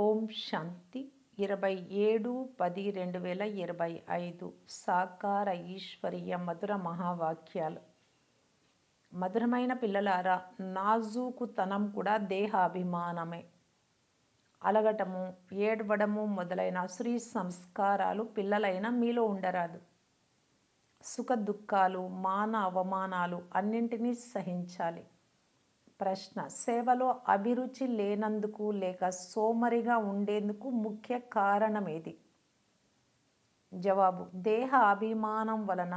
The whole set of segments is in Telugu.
ఓం శాంతి. ఇరవై ఏడు పది రెండు వేల ఇరవై ఐదు సాకార ఈశ్వరీయ మధుర మహావాక్యాలు. మధురమైన పిల్లలారా నాజూకుతనం కూడా దేహాభిమానమే. అలగటము ఏడవడము మొదలైన అసురీ సంస్కారాలు పిల్లలైన మీలో ఉండరాదు. సుఖ దుఃఖాలు మాన అవమానాలు అన్నింటినీ సహించాలి. ప్రశ్న. సేవలో అభిరుచి లేనందుకు లేక సోమరిగా ఉండేందుకు ముఖ్య కారణమేది జవాబు. దేహ అభిమానం వలన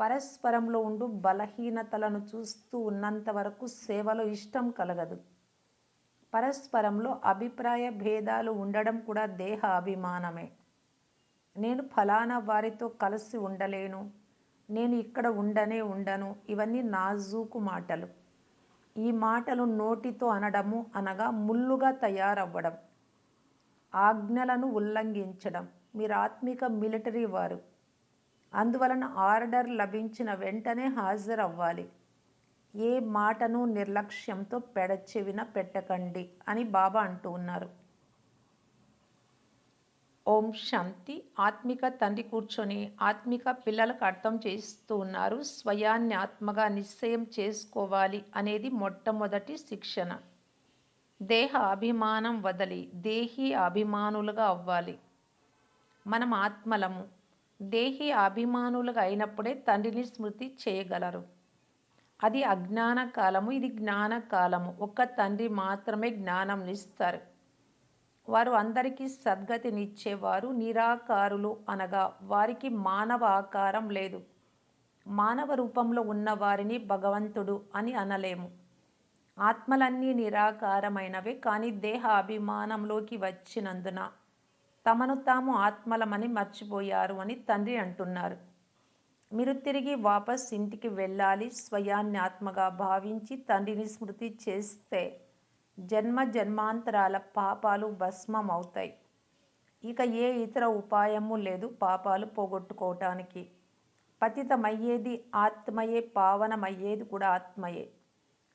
పరస్పరంలో ఉండు బలహీనతలను చూస్తూ ఉన్నంత వరకు సేవలో ఇష్టం కలగదు. పరస్పరంలో అభిప్రాయ భేదాలు ఉండడం కూడా దేహ అభిమానమే. నేను ఫలానా వారితో కలిసి ఉండలేను. నేను ఇక్కడ ఉండనే ఉండను. ఇవన్నీ నాజూకు మాటలు. ఈ మాటలు నోటితో అనడము అనగా ముల్లుగా తయారవ్వడం ఆజ్ఞలను ఉల్లంఘించడం. మీరు ఆత్మిక మిలిటరీ వారు. అందువలన ఆర్డర్ లభించిన వెంటనే హాజరవ్వాలి. ఏ మాటను నిర్లక్ష్యంతో పెడచెవిన పెట్టకండి అని బాబా అంటూ ఉన్నారు. ఓం శాంతి. ఆత్మిక తండ్రి కూర్చొని ఆత్మిక పిల్లలకు అర్థం చేస్తూ ఉన్నారు. స్వయాన్ని ఆత్మగా నిశ్చయం చేసుకోవాలి అనేది మొట్టమొదటి శిక్షణ. దేహ అభిమానం వదలి దేహి అభిమానులుగా అవ్వాలి. మనం ఆత్మలము. దేహి అభిమానులుగా అయినప్పుడే తండ్రిని స్మృతి చేయగలరు. అది అజ్ఞాన కాలము ఇది జ్ఞాన కాలము ఒక్క తండ్రి మాత్రమే జ్ఞానం ఇస్తారు వారు అందరికీ సద్గతినిచ్చేవారు నిరాకారులు అనగా వారికి మానవ ఆకారం లేదు. మానవ రూపంలో ఉన్న వారిని భగవంతుడు అని అనలేము. ఆత్మలన్నీ నిరాకారమైనవే కానీ దేహ అభిమానంలోకి వచ్చినందున తమను తాము ఆత్మలమని మర్చిపోయారు అని తండ్రి అంటున్నారు. మీరు తిరిగి వాపస్ ఇంటికి వెళ్ళాలి స్వయాన్ని ఆత్మగా భావించి తండ్రిని స్మృతి చేస్తే జన్మ జన్మాంతరాల పాపాలు భస్మం అవుతాయి ఇక ఏ ఇతర ఉపాయము లేదు పాపాలు పోగొట్టుకోవటానికి. పతితమయ్యేది ఆత్మయే పావనమయ్యేది కూడా ఆత్మయే.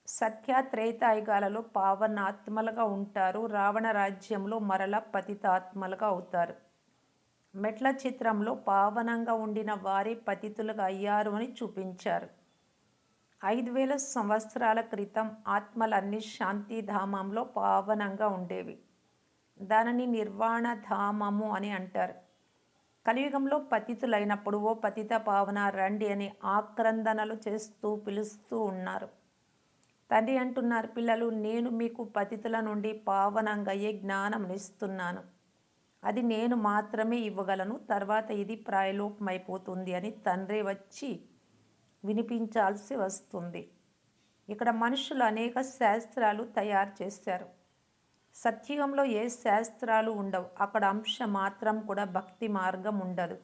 సత్య త్రేతాయుగాలలో పావన ఆత్మలుగా ఉంటారు రావణ రాజ్యంలో మరల పతితాత్మలుగా అవుతారు. మెట్ల చిత్రంలో పావనంగా ఉండిన వారే పతితులుగా అయ్యారు అని చూపించారు. ఐదు వేల సంవత్సరాల క్రితం ఆత్మలన్నీ శాంతిధామంలో పావనంగా ఉండేవి. దానిని నిర్వాణ ధామము అని అంటారు. కలియుగంలో పతితులైనప్పుడు ఓ పతిత పావన రండి అని ఆక్రందనలు చేస్తూ పిలుస్తూ ఉన్నారు. తండ్రి అంటున్నారు పిల్లలు నేను మీకు పతితుల నుండి పావనంగా అయ్యే జ్ఞానం ఇస్తున్నాను అది నేను మాత్రమే ఇవ్వగలను. తర్వాత ఇది ప్రాయలోపమైపోతుంది అని తండ్రి వచ్చి వినిపించాల్సి వస్తుంది. ఇక్కడ మనుషులు అనేక శాస్త్రాలు తయారు చేశారు. సత్యుగంలో ఏ శాస్త్రాలు ఉండవు. అక్కడ అంశ మాత్రం కూడా భక్తి మార్గం ఉండదు.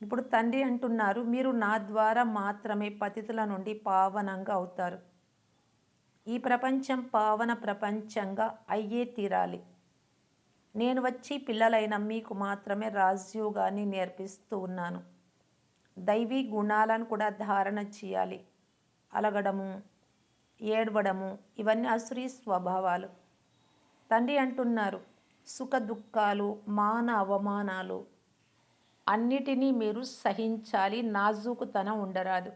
ఇప్పుడు తండ్రి అంటున్నారు మీరు నా ద్వారా మాత్రమే పతితుల నుండి పావనంగా అవుతారు. ఈ ప్రపంచం పావన ప్రపంచంగా అయ్యే తీరాలి. నేను వచ్చి పిల్లలైన మీకు మాత్రమే రాజ్యోగాన్ని నేర్పిస్తూ ఉన్నాను. దైవీ గుణాలను కూడా ధారణ చేయాలి. అలగడము ఏడవడము ఇవన్నీ అసురీ స్వభావాలు. తండ్రి అంటున్నారు సుఖ దుఃఖాలు మాన అవమానాలు అన్నిటినీ మీరు సహించాలి. నాజూకుతనం ఉండరాదు.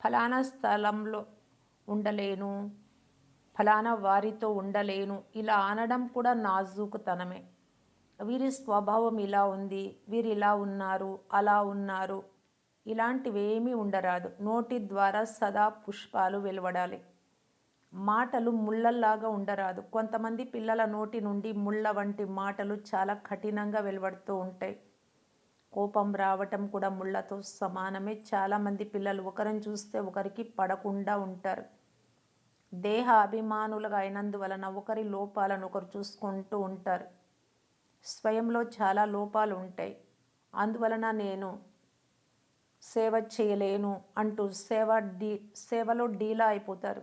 ఫలానా స్థలంలో ఉండలేను ఫలానా వారితో ఉండలేను. ఇలా అనడం కూడా నాజూకుతనమే. వీరి స్వభావం ఇలా ఉంది వీరు ఇలా ఉన్నారు అలా ఉన్నారు. ఇలాంటివేమీ ఉండరాదు. నోటి ద్వారా సదా పుష్పాలు వెలువడాలి. మాటలు ముళ్ళల్లాగా ఉండరాదు. కొంతమంది పిల్లల నోటి నుండి ముళ్ళ వంటి మాటలు చాలా కఠినంగా వెలువడుతూ ఉంటాయి. కోపం రావటం కూడా ముళ్ళతో సమానమే. చాలామంది పిల్లలు ఒకరిని చూస్తే ఒకరికి పడకుండా ఉంటారు. దేహ అభిమానులుగా అయినందువలన ఒకరి లోపాలను ఒకరు చూసుకుంటూ ఉంటారు. స్వయంలో చాలా లోపాలు ఉంటాయి. అందువలన నేను సేవ చేయలేను అంటూ సేవ డీ సేవలో డీలా అయిపోతారు.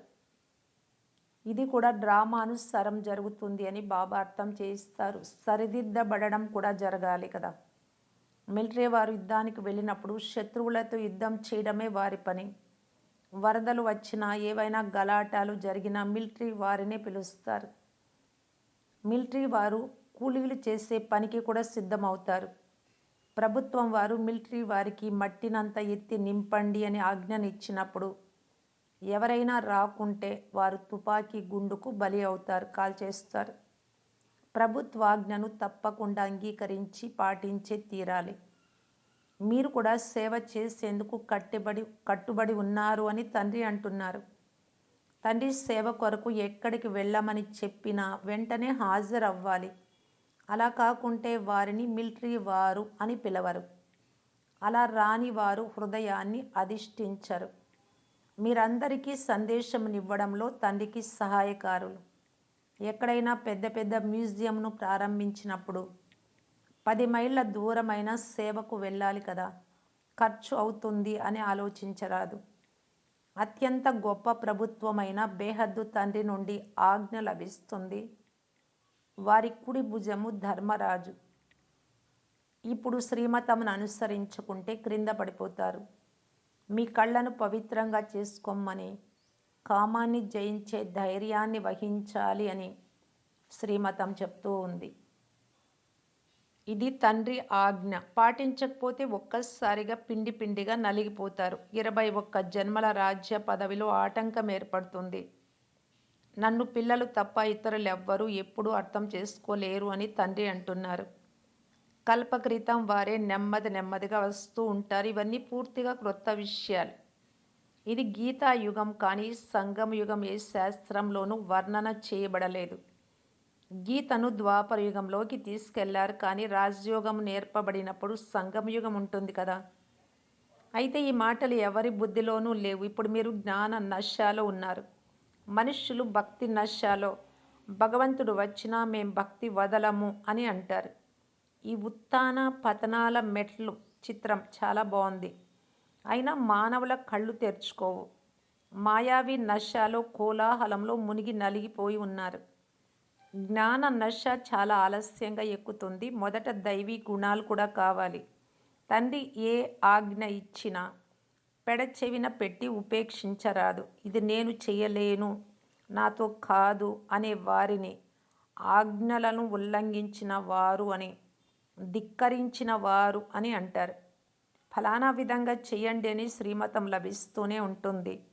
ఇది కూడా డ్రామానుసారం జరుగుతుంది అని బాబా అర్థం చేయిస్తారు. సరిదిద్దబడడం కూడా జరగాలి కదా. మిలిటరీ వారు యుద్ధానికి వెళ్ళినప్పుడు శత్రువులతో యుద్ధం చేయడమే వారి పని. వరదలు వచ్చినా ఏవైనా గలాటాలు జరిగినా మిలిటరీ వారినే పిలుస్తారు. మిలిటరీ వారు కూలీలు చేసే పనికి కూడా సిద్ధమవుతారు. ప్రభుత్వం వారు మిలిటరీ వారికి మట్టినంత ఎత్తి నింపండి అని ఆజ్ఞనిచ్చినప్పుడు ఎవరైనా రాకుంటే వారు తుపాకీ గుండుకు బలి అవుతారు కాల్చేస్తారు ప్రభుత్వాజ్ఞను తప్పకుండా అంగీకరించి పాటించే తీరాలి. మీరు కూడా సేవ చేసేందుకు కట్టుబడి కట్టుబడి ఉన్నారు అని తండ్రి అంటున్నారు. తండ్రి సేవ కొరకు ఎక్కడికి వెళ్ళమని చెప్పినా వెంటనే హాజరవ్వాలి. అలా కాకుంటే వారిని మిలిటరీ వారు అని పిలవరు. అలా రాని వారు హృదయాన్ని అధిష్ఠించరు. మీరందరికీ సందేశమునివ్వడంలో తండ్రికి సహాయకారులు. ఎక్కడైనా పెద్ద పెద్ద మ్యూజియంను ప్రారంభించినప్పుడు పది మైళ్ళ దూరమైన సేవకు వెళ్ళాలి కదా? ఖర్చు అవుతుంది అని ఆలోచించరాదు. అత్యంత గొప్ప ప్రభుత్వమైన బేహద్దు తండ్రి నుండి ఆజ్ఞ లభిస్తుంది. వారి కుడి భుజము ధర్మరాజు. ఇప్పుడు శ్రీమతమును అనుసరించుకుంటే క్రింద పడిపోతారు. మీ కళ్ళను పవిత్రంగా చేసుకోమని కామాన్ని జయించే ధైర్యాన్ని వహించాలి అని శ్రీమతం చెప్తూ ఉంది. ఇది తండ్రి ఆజ్ఞ. పాటించకపోతే ఒక్కసారిగా పిండి పిండిగా నలిగిపోతారు. ఇరవై ఒక్క జన్మల రాజ్య పదవిలో ఆటంకం ఏర్పడుతుంది. నన్ను పిల్లలు తప్ప ఇతరులెవ్వరూ ఎప్పుడూ అర్థం చేసుకోలేరు అని తండ్రి అంటున్నారు. కల్పక్రితం వారే నెమ్మది నెమ్మదిగా వస్తూ ఉంటారు. ఇవన్నీ పూర్తిగా క్రొత్త విషయాలు. ఇది గీతాయుగం కానీ సంగమ యుగం ఏ శాస్త్రంలోనూ వర్ణన చేయబడలేదు. గీతను ద్వాపర యుగంలోకి తీసుకెళ్ళారు కానీ రాజయోగం నేర్పబడినప్పుడు సంగమయుగం ఉంటుంది కదా. అయితే ఈ మాటలు ఎవరి బుద్ధిలోనూ లేవు. ఇప్పుడు మీరు జ్ఞాన నశాలో ఉన్నారు. మనుష్యులు భక్తి నశాలో భగవంతుడు వచ్చినా మేం భక్తి వదలము అని అంటారు. ఈ ఉత్తాన పతనాల మెట్లు చిత్రం చాలా బాగుంది. అయినా మానవుల కళ్ళు తెరుచుకోవు. మాయావి నశాలో కోలాహలంలో మునిగి నలిగిపోయి ఉన్నారు. జ్ఞాన నశ చాలా ఆలస్యంగా ఎక్కుతుంది. మొదట దైవీ గుణాలు కూడా కావాలి. తండ్రి ఏ ఆజ్ఞ ఇచ్చినా పెడచెవిన పెట్టి ఉపేక్షించరాదు. ఇది నేను చేయలేను నాతో కాదు అనే వారిని. ఆజ్ఞలను ఉల్లంఘించిన వారు అని ధిక్కరించిన వారు అని అంటారు. ఫలానా విధంగా చేయండి అని శ్రీమతం లభిస్తూనే ఉంటుంది.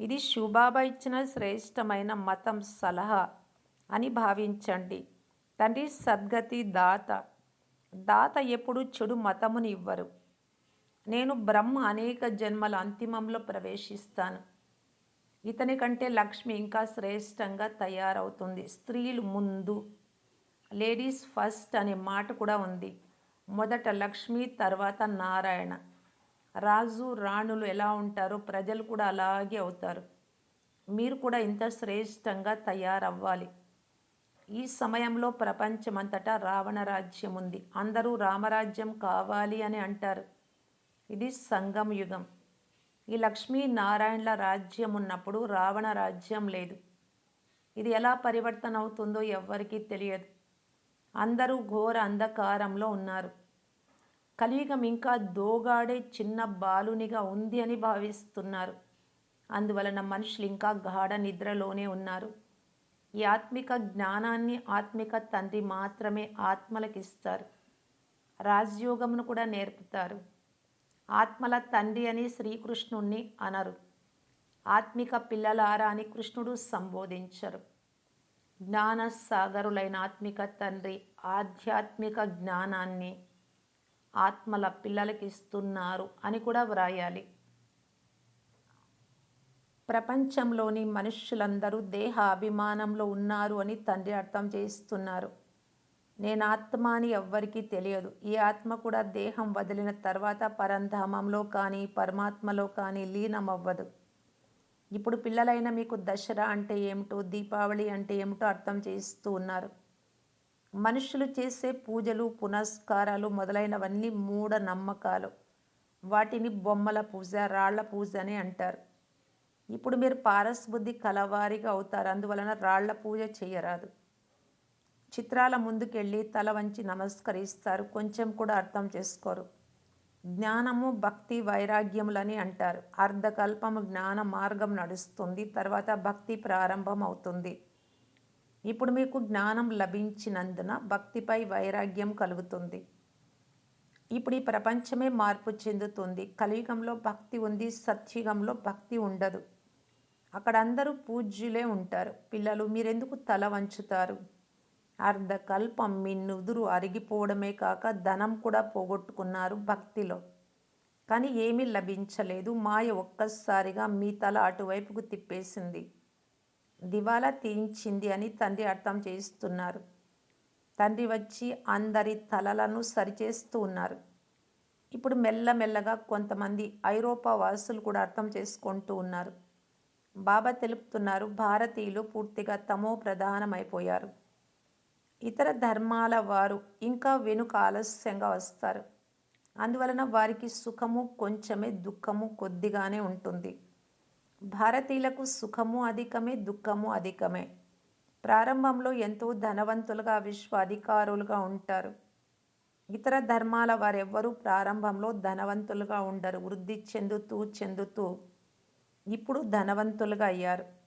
ఇది శివబాబా ఇచ్చిన శ్రేష్టమైన మతం సలహా అని భావించండి. తండ్రి సద్గతి దాత. దాత ఎప్పుడు చెడు మతముని ఇవ్వరు. నేను బ్రహ్మ అనేక జన్మల అంతిమంలో ప్రవేశిస్తాను. ఇతని కంటే లక్ష్మి ఇంకా శ్రేష్టంగా తయారవుతుంది. స్త్రీలు ముందు. లేడీస్ ఫస్ట్ అనే మాట కూడా ఉంది. మొదట లక్ష్మి తర్వాత నారాయణ. రాజు రాణులు ఎలా ఉంటారో ప్రజలు కూడా అలాగే అవుతారు. మీరు కూడా ఇంత శ్రేష్టంగా తయారవ్వాలి. ఈ సమయంలో ప్రపంచమంతటా రావణ రాజ్యం ఉంది. అందరూ రామరాజ్యం కావాలి అని అంటారు. ఇది సంగం యుగం. ఈ లక్ష్మీ నారాయణల రాజ్యం ఉన్నప్పుడు రావణ రాజ్యం లేదు. ఇది ఎలా పరివర్తన అవుతుందో ఎవ్వరికీ తెలియదు. అందరూ ఘోర అంధకారంలో ఉన్నారు. కలియుగం ఇంకా దోగాడే చిన్న బాలునిగా ఉంది అని భావిస్తున్నారు. అందువలన మనుషులు ఇంకా గాఢ నిద్రలోనే ఉన్నారు. ఈ ఆత్మిక జ్ఞానాన్ని ఆత్మిక తండ్రి మాత్రమే ఆత్మలకిస్తారు. రాజయోగమును కూడా నేర్పుతారు. ఆత్మల తండ్రి అని శ్రీకృష్ణుణ్ణి అనరు. ఆత్మిక పిల్లలారా అని కృష్ణుడు సంబోధించరు. జ్ఞాన సాగరులైన ఆత్మిక తండ్రి ఆధ్యాత్మిక జ్ఞానాన్ని ఆత్మల పిల్లలకి ఇస్తున్నారు అని కూడా వ్రాయాలి. ప్రపంచంలోని మనుష్యులందరూ దేహ అభిమానంలో ఉన్నారు అని తండ్రి అర్థం చేస్తున్నారు నేను ఆత్మ అని ఎవ్వరికీ తెలియదు. ఈ ఆత్మ కూడా దేహం వదిలిన తర్వాత పరంధామంలో కానీ పరమాత్మలో కానీ లీనమవ్వదు. ఇప్పుడు పిల్లలైన మీకు దసరా అంటే ఏమిటో దీపావళి అంటే ఏమిటో అర్థం చేయిస్తూ ఉన్నారు. మనుషులు చేసే పూజలు పునస్కారాలు మొదలైనవన్నీ మూఢ నమ్మకాలు వాటిని బొమ్మల పూజ రాళ్ళ పూజ అని అంటారు. ఇప్పుడు మీరు పారస్బుద్ధి కలవారిగా అవుతారు. అందువలన రాళ్ళ పూజ చేయరాదు. చిత్రాల ముందుకెళ్ళి తల వంచి నమస్కరిస్తారు. కొంచెం కూడా అర్థం చేసుకోరు. జ్ఞానము భక్తి వైరాగ్యములని అంటారు. అర్ధకల్పము జ్ఞాన మార్గం నడుస్తుంది. తర్వాత భక్తి ప్రారంభం అవుతుంది ఇప్పుడు మీకు జ్ఞానం లభించినందున భక్తిపై వైరాగ్యం కలుగుతుంది. ఇప్పుడు ఈ ప్రపంచమే మార్పు చెందుతుంది. కలియుగంలో భక్తి ఉంది సత్యుగంలో భక్తి ఉండదు. అక్కడ అందరూ పూజ్యులే ఉంటారు. పిల్లలు మీరెందుకు తల వంచుతారు? అర్ధకల్పం మీ నుదురు అరిగిపోవడమే కాక ధనం కూడా పోగొట్టుకున్నారు భక్తిలో. కానీ ఏమీ లభించలేదు. మాయ ఒక్కసారిగా మీ తల అటువైపుకు తిప్పేసింది. దివాలా తీయించింది అని తండ్రి అర్థం చేస్తున్నారు తండ్రి వచ్చి అందరి తలలను సరిచేస్తూ ఉన్నారు. ఇప్పుడు మెల్లమెల్లగా కొంతమంది ఐరోపా వాసులు కూడా అర్థం చేసుకుంటూ ఉన్నారు. బాబా తెలుపుతున్నారు భారతీయులు పూర్తిగా తమో ప్రధానమైపోయారు. ఇతర ధర్మాల వారు ఇంకా వెనుక ఆలస్యంగా వస్తారు. అందువలన వారికి సుఖము కొంచెమే దుఃఖము కొద్దిగానే ఉంటుంది. భారతీయులకు సుఖము అధికమే దుఃఖము అధికమే. ప్రారంభంలో ఎంతో ధనవంతులుగా విశ్వ అధికారులుగా ఉంటారు. ఇతర ధర్మాల వారెవ్వరూ ప్రారంభంలో ధనవంతులుగా ఉండరు. వృద్ధి చెందుతూ చెందుతూ ఇప్పుడు ధనవంతులుగా అయ్యారు.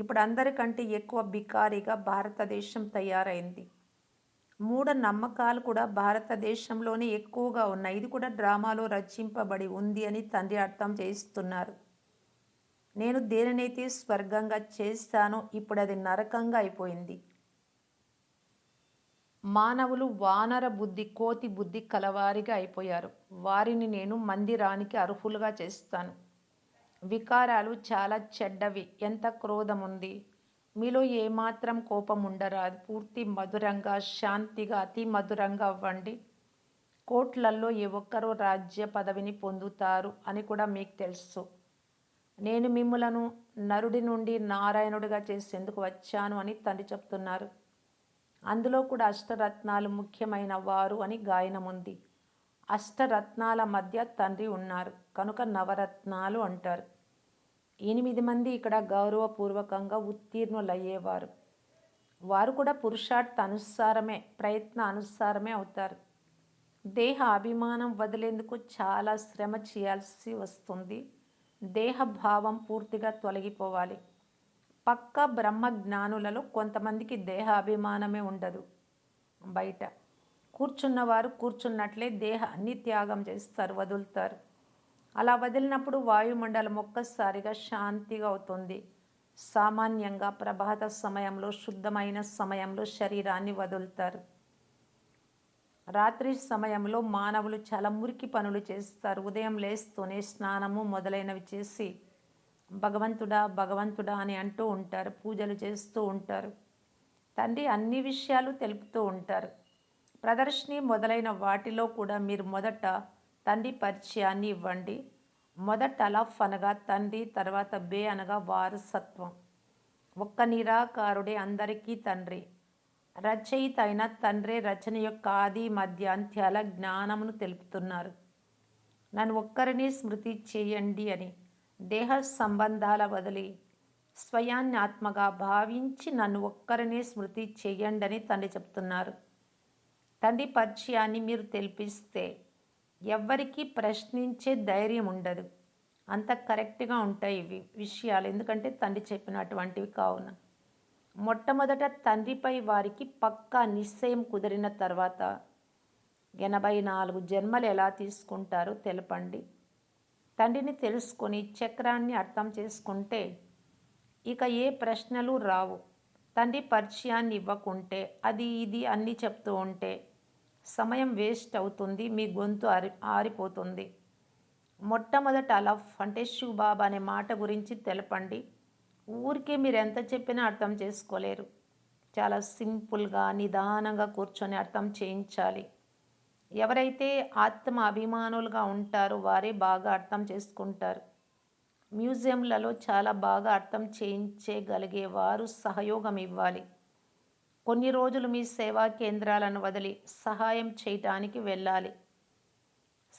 ఇప్పుడు అందరికంటే ఎక్కువ బికారిగా భారతదేశం తయారైంది. మూఢ నమ్మకాలు కూడా భారతదేశంలోనే ఎక్కువగా ఉన్నాయి. ఇది కూడా డ్రామాలో రచింపబడి ఉంది అని తండ్రి అర్థం చేస్తున్నారు నేను దేనినైతే స్వర్గంగా చేస్తానో ఇప్పుడు అది నరకంగా అయిపోయింది. మానవులు వానర బుద్ధి కోతి బుద్ధి కలవారిగా అయిపోయారు. వారిని నేను మందిరానికి అర్హులుగా చేస్తాను. వికారాలు చాలా చెడ్డవి. ఎంత క్రోధం ఉంది మీలో ఏమాత్రం కోపం ఉండరాదు పూర్తి మధురంగా శాంతిగా అతి మధురంగా అవ్వండి. కోట్లల్లో ఏ ఒక్కరో రాజ్య పదవిని పొందుతారు అని కూడా మీకు తెలుసు. నేను మిమ్మలను నరుడి నుండి నారాయణుడిగా చేసేందుకు వచ్చాను అని తండ్రి చెప్తున్నారు. అందులో కూడా అష్టరత్నాలు ముఖ్యమైన వారు అని గాయనం ఉంది అష్టరత్నాల మధ్య తండ్రి ఉన్నారు. కనుక నవరత్నాలు అంటారు. ఎనిమిది మంది ఇక్కడ గౌరవపూర్వకంగా ఉత్తీర్ణులయ్యేవారు. వారు కూడా పురుషార్థ అనుసారమే ప్రయత్న అనుసారమే అవుతారు. దేహ అభిమానం వదిలేందుకు చాలా శ్రమ చేయాల్సి వస్తుంది. దేహ భావం పూర్తిగా తొలగిపోవాలి. పక్క బ్రహ్మ జ్ఞానులలో కొంతమందికి దేహ అభిమానమే ఉండదు. బయట కూర్చున్నవారు కూర్చున్నట్లే దేహాన్ని త్యాగం చేస్తారు వదులుతారు. అలా వదిలినప్పుడు వాయుమండలం ఒక్కసారిగా శాంతిగా అవుతుంది సామాన్యంగా ప్రభాత సమయంలో శుద్ధమైన సమయంలో శరీరాన్ని వదులుతారు. రాత్రి సమయంలో మానవులు చాలా మురికి పనులు చేస్తారు. ఉదయం లేస్తూనే స్నానము మొదలైనవి చేసి భగవంతుడా భగవంతుడా అని అంటూ ఉంటారు. పూజలు చేస్తూ ఉంటారు. తండ్రి అన్ని విషయాలు తెలుపుతూ ఉంటారు. ప్రదర్శిని మొదలైన వాటిలో కూడా మీరు మొదట తండ్రి పరిచయాన్ని ఇవ్వండి. మొదట అలఫ్ అనగా తండ్రి తర్వాత బే అనగా వారసత్వం. ఒక్క నిరాకారుడే అందరికీ తండ్రి. రచయిత అయిన తండ్రి రచన యొక్క ఆది మధ్య అంత్యాల జ్ఞానమును తెలుపుతున్నారు. నన్ను ఒక్కరిని స్మృతి చేయండి అని దేహ సంబంధాల వదిలి స్వయాన్ని ఆత్మగా భావించి నన్ను ఒక్కరిని స్మృతి చేయండి అని తండ్రి చెప్తున్నారు. తండ్రి పరిచయాన్ని మీరు తెలిపిస్తే ఎవరికి ప్రశ్నించే ధైర్యం ఉండదు. అంత కరెక్ట్గా ఉంటాయి ఇవి విషయాలు. ఎందుకంటే తండ్రి చెప్పినటువంటివి కావున. మొట్టమొదట తండ్రిపై వారికి పక్కా నిశ్చయం కుదిరిన తర్వాత ఎనభై నాలుగు జన్మలు ఎలా తీసుకుంటారో తెలపండి. తండ్రిని తెలుసుకొని చక్రాన్ని అర్థం చేసుకుంటే ఇక ఏ ప్రశ్నలు రావు. తండ్రి పరిచయాన్ని ఇవ్వకుంటే అది ఇది అన్నీ చెప్తూ ఉంటే సమయం వేస్ట్ అవుతుంది మీ గొంతు ఆరి ఆరిపోతుంది. మొట్టమొదట అలఫ్ అంటే శివబాబా అనే మాట గురించి తెలపండి. ఊరికే మీరు ఎంత చెప్పినా అర్థం చేసుకోలేరు. చాలా సింపుల్గా నిదానంగా కూర్చొని అర్థం చేయించాలి. ఎవరైతే ఆత్మ అభిమానులుగా ఉంటారో వారే బాగా అర్థం చేసుకుంటారు. మ్యూజియంలలో చాలా బాగా అర్థం చేయించగలిగేవారు సహయోగం ఇవ్వాలి. కొన్ని రోజులు మీ సేవా కేంద్రాలను వదిలి సహాయం చేయటానికి వెళ్ళాలి.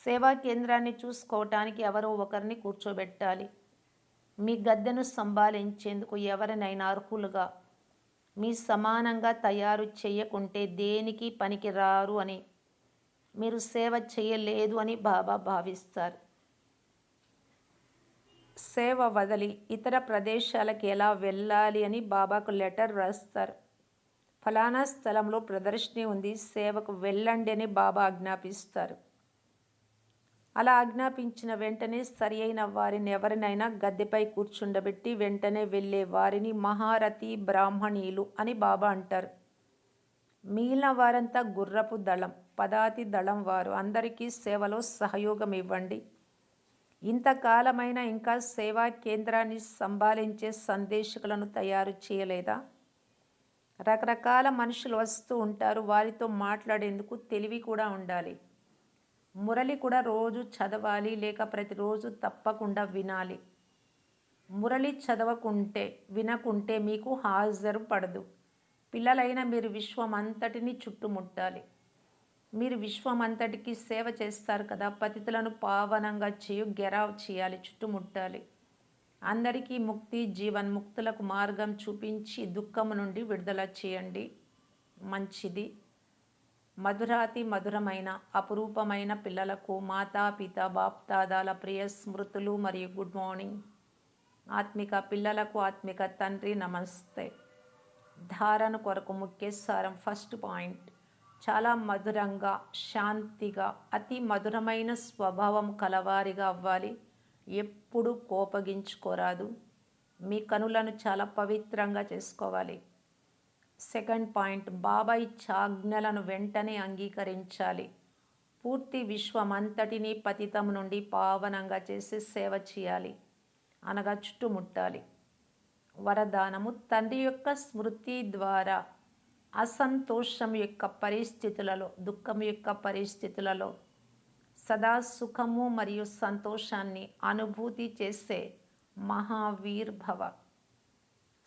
సేవా కేంద్రాన్ని చూసుకోవటానికి ఎవరో ఒకరిని కూర్చోబెట్టాలి. మీ గద్దెను సంభాలించేందుకు ఎవరినైనా అర్హులుగా మీ సమానంగా తయారు చేయకుంటే దేనికి పనికి రారు అని మీరు సేవ చేయలేదు అని బాబా భావిస్తారు. సేవ వదిలి ఇతర ప్రదేశాలకు ఎలా వెళ్ళాలి అని బాబాకు లెటర్ రాస్తారు. ఫలానా స్థలంలో ప్రదర్శిని ఉంది సేవకు వెళ్ళండి అని బాబా ఆజ్ఞాపిస్తారు. అలా ఆజ్ఞాపించిన వెంటనే సరి అయిన వారిని ఎవరినైనా గద్దెపై కూర్చుండబెట్టి వెంటనే వెళ్ళే వారిని మహారథి బ్రాహ్మణీలు అని బాబా అంటారు. మిగిలిన వారంతా గుర్రపు దళం పదాతి దళం వారు. అందరికీ సేవలో సహయోగం ఇవ్వండి. ఇంతకాలమైన ఇంకా సేవా కేంద్రాన్ని సంభాలించే సందేశకులను తయారు చేయలేదా? రకరకాల మనుషులు వస్తూ ఉంటారు. వారితో మాట్లాడేందుకు తెలివి కూడా ఉండాలి. మురళి కూడా రోజు చదవాలి. లేక ప్రతిరోజు తప్పకుండా వినాలి. మురళి చదవకుంటే వినకుంటే మీకు హాజరు పడదు. పిల్లలైన మీరు విశ్వం అంతటిని చుట్టుముట్టాలి. మీరు విశ్వం అంతటికి సేవ చేస్తారు కదా. పతితులను పావనంగా చేయు గెరావ్ చేయాలి చుట్టుముట్టాలి. అందరికీ ముక్తి జీవన్ముక్తులకు మార్గం చూపించి దుఃఖము నుండి విడుదల చేయండి. మంచిది. మధురాతి మధురమైన అపురూపమైన పిల్లలకు మాతా పిత బాప్తాదాల ప్రియ స్మృతులు మరియు గుడ్ మార్నింగ్. ఆత్మిక పిల్లలకు ఆత్మిక తండ్రి నమస్తే. ధారణ కొరకు ముఖ్య సారం ఫస్ట్ పాయింట్. చాలా మధురంగా శాంతిగా అతి మధురమైన స్వభావం కలవారిగా అవ్వాలి. ఎప్పుడు కోపగించుకోరాదు. మీ కనులను చాలా పవిత్రంగా చేసుకోవాలి. సెకండ్ పాయింట్ బాబా ఇచ్చాజ్ఞలను వెంటనే అంగీకరించాలి. పూర్తి విశ్వమంతటినీ పతితం నుండి పావనంగా చేసి సేవ చేయాలి. అనగా చుట్టుముట్టాలి. వరదానము తండ్రి యొక్క స్మృతి ద్వారా అసంతోషం యొక్క పరిస్థితులలో దుఃఖం యొక్క పరిస్థితులలో సదా సుఖము మరియు సంతోషాన్ని అనుభూతి చేసే మహావీర్ భవ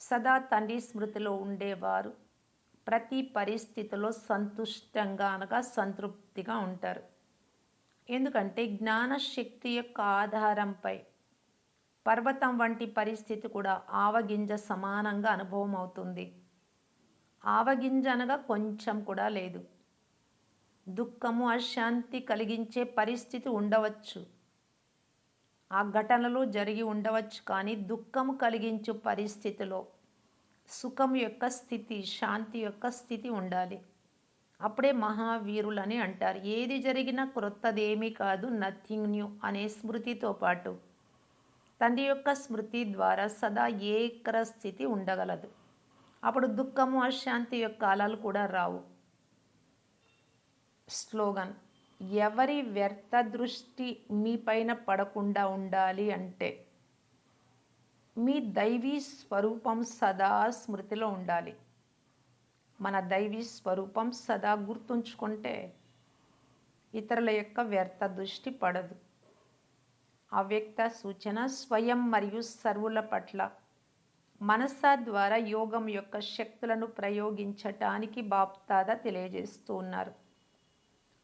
సదా తండ్రి స్మృతిలో ఉండేవారు. ప్రతి పరిస్థితిలో సంతుష్టంగా అనగా సంతృప్తిగా ఉంటారు. ఎందుకంటే జ్ఞానశక్తి యొక్క ఆధారంపై పర్వతం వంటి పరిస్థితి కూడా ఆవగింజ సమానంగా అనుభవం అవుతుంది ఆవగింజ అనగా కొంచెం కూడా లేదు. దుఃఖము అశాంతి కలిగించే పరిస్థితి ఉండవచ్చు. ఆ ఘటనలు జరిగి ఉండవచ్చు కానీ దుఃఖము కలిగించు పరిస్థితిలో సుఖం యొక్క స్థితి శాంతి యొక్క స్థితి ఉండాలి. అప్పుడే మహావీరులని అంటారు. ఏది జరిగినా క్రొత్తదేమీ కాదు నథింగ్ న్యూ అనే స్మృతితో పాటు. తండ్రి యొక్క స్మృతి ద్వారా సదా ఏకర స్థితి ఉండగలదు. అప్పుడు దుఃఖము అశాంతి యొక్క అలలు కూడా రావు. స్లోగన్. ఎవరి వ్యర్థ దృష్టి మీపైన పడకుండా ఉండాలి అంటే మీ దైవీ స్వరూపం సదా స్మృతిలో ఉండాలి. మన దైవీ స్వరూపం సదా గుర్తుంచుకుంటే ఇతరుల యొక్క వ్యర్థ దృష్టి పడదు. అవ్యక్త సూచన స్వయం మరియు సర్వుల పట్ల మనస ద్వారా యోగం యొక్క శక్తులను ప్రయోగించటానికి బాప్తాద తెలియజేస్తూ ఉన్నారు.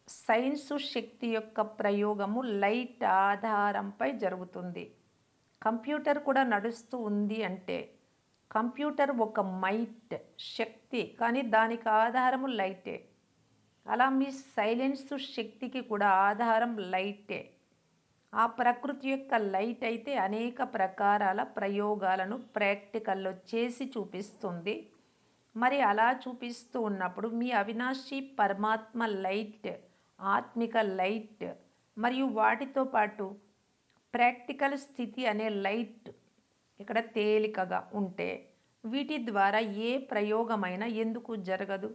సైన్సు శక్తి యొక్క ప్రయోగము లైట్ ఆధారంపై జరుగుతుంది. కంప్యూటర్ కూడా నడుస్తూ ఉంది అంటే కంప్యూటర్ ఒక మైట్ శక్తి కానీ దానికి ఆధారము లైటే. అలా మీ సైలెన్సు శక్తికి కూడా ఆధారం లైటే. ఆ ప్రకృతి యొక్క లైట్ అయితే అనేక ప్రకారాల ప్రయోగాలను ప్రాక్టికల్లో చేసి చూపిస్తుంది. మరి అలా చూపిస్తూ ఉన్నప్పుడు మీ అవినాశి పరమాత్మ లైట్ ఆత్మిక లైట్ మరియు వాటితో పాటు ప్రాక్టికల్ స్థితి అనే లైట్ ఇక్కడ తేలికగా ఉంటే వీటి ద్వారా ఏ ప్రయోగమైనా ఎందుకు జరగదు?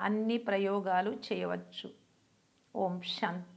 అన్ని ప్రయోగాలు చేయవచ్చు. ఓం శాంతి.